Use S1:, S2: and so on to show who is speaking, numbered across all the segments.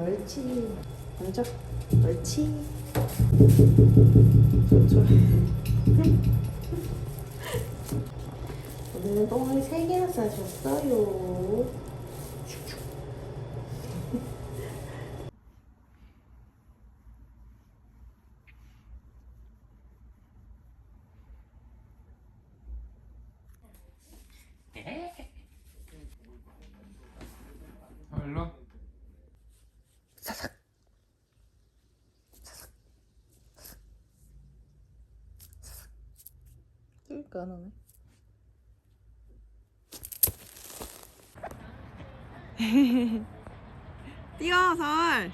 S1: 옳지. 앉아. 옳지. 오늘은 똥을 세 개나 싸줬어요. 뜰까 안 하네. 뛰어 설.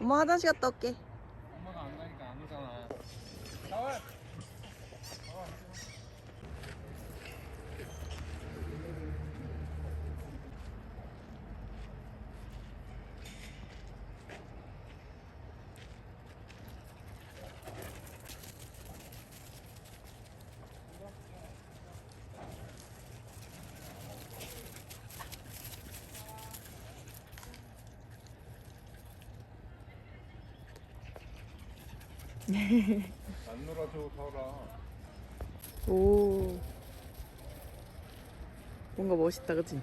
S1: 엄마 화장실 갔다 올게.
S2: 엄마가 안 가니까 안 오잖아. 나와. 안 놀아줘 서라.
S1: 오. 뭔가 멋있다, 그치?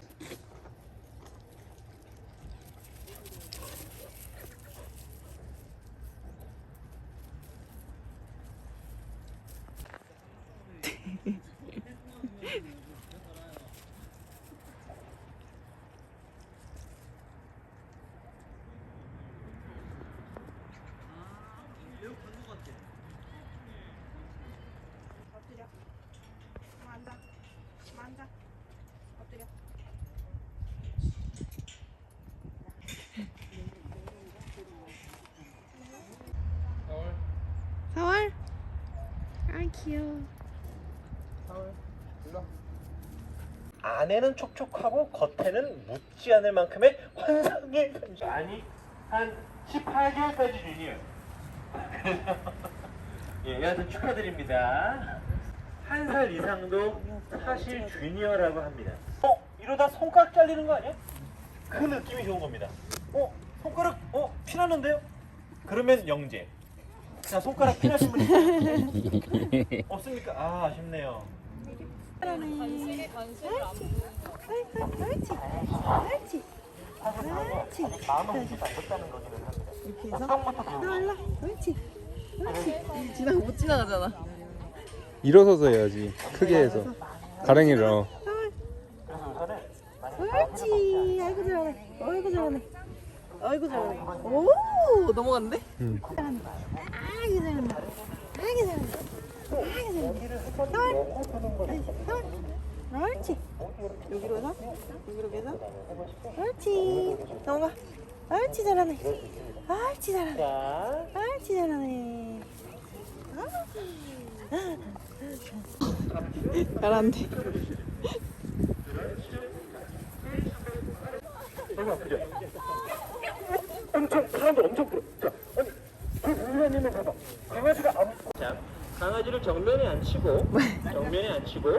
S2: 서울.
S1: 사월? 아, 귀여워.
S2: 서울. 일로.
S3: 안에는 촉촉하고 겉에는 묻지 않을 만큼의 환상의 간식. 아니 한 18개월까지 주니어. 예, 여하튼 축하드립니다. 한 살 이상도 사실 주니어라고 합니다. 어? 이러다 손가락 잘리는 거 아니야? 그 느낌이 좋은 겁니다. 어? 손가락 어? 피나는데요? 그러면 영재. 자 손가락 피나신 분? 없습니까? 아 아쉽네요. 마음은 혹시 거기는 합니다.
S1: 이렇게 해서 못 지나가잖아
S2: 일어서서 해야지. 크게 해서. 가랭이를 어.
S3: 우선은
S1: 옳지 아이고 잘하네 아이고 잘하네 아이고 잘하네 오 넘어갔는데?
S2: 응.
S1: 잘하네 아이고 잘하네 아이고 잘하네 아이고 잘하네 설 옳지 여기로 해서? 여기로 해서? 옳지 넘어가. 옳지 잘하네. 옳지 잘하네.
S3: 자.
S1: 옳지 잘하네. 잘한대.
S3: 얼마 아프죠? 엄청 사람도 엄청 불어. 자 아니 그 부모님은 봐봐 강아지가 아무 자 강아지를 정면에 앉히고 정면에 앉히고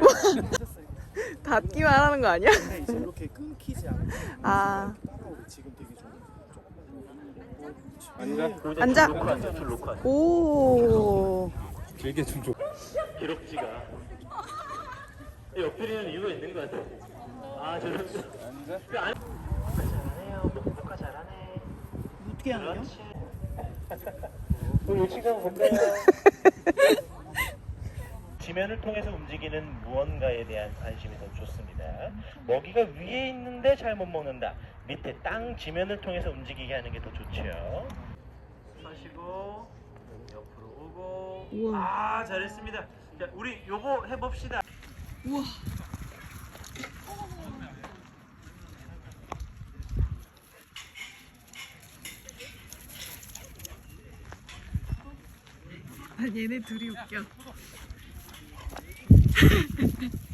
S1: 닫기만 하는 거 아니야?
S4: 이제 이렇게 끊기지 않고
S1: 아
S4: 따라오고 지금 되게 좀
S2: 앉아.
S1: 앉아.
S3: 놓고 앉아 줄 놓고 앉아
S1: 오.
S2: 길게 좀 줘.
S3: 기록지가 엎드리는 이유가 있는 것 같아 아 저런
S2: 앉아.
S3: 그 안... 잘하네요 녹화 잘하네
S4: 어떻게?
S3: 그렇지 우리 시간 볼까요? 지면을 통해서 움직이는 무언가에 대한 관심이 더 좋습니다. 먹이가 위에 있는데 잘 못 먹는다. 밑에 땅 지면을 통해서 움직이게 하는 게 더 좋죠. 서시고 옆으로 오고.
S1: 우와.
S3: 아 잘했습니다. 자 우리 요거 해봅시다.
S1: 우와. 얘네 둘이 웃겨.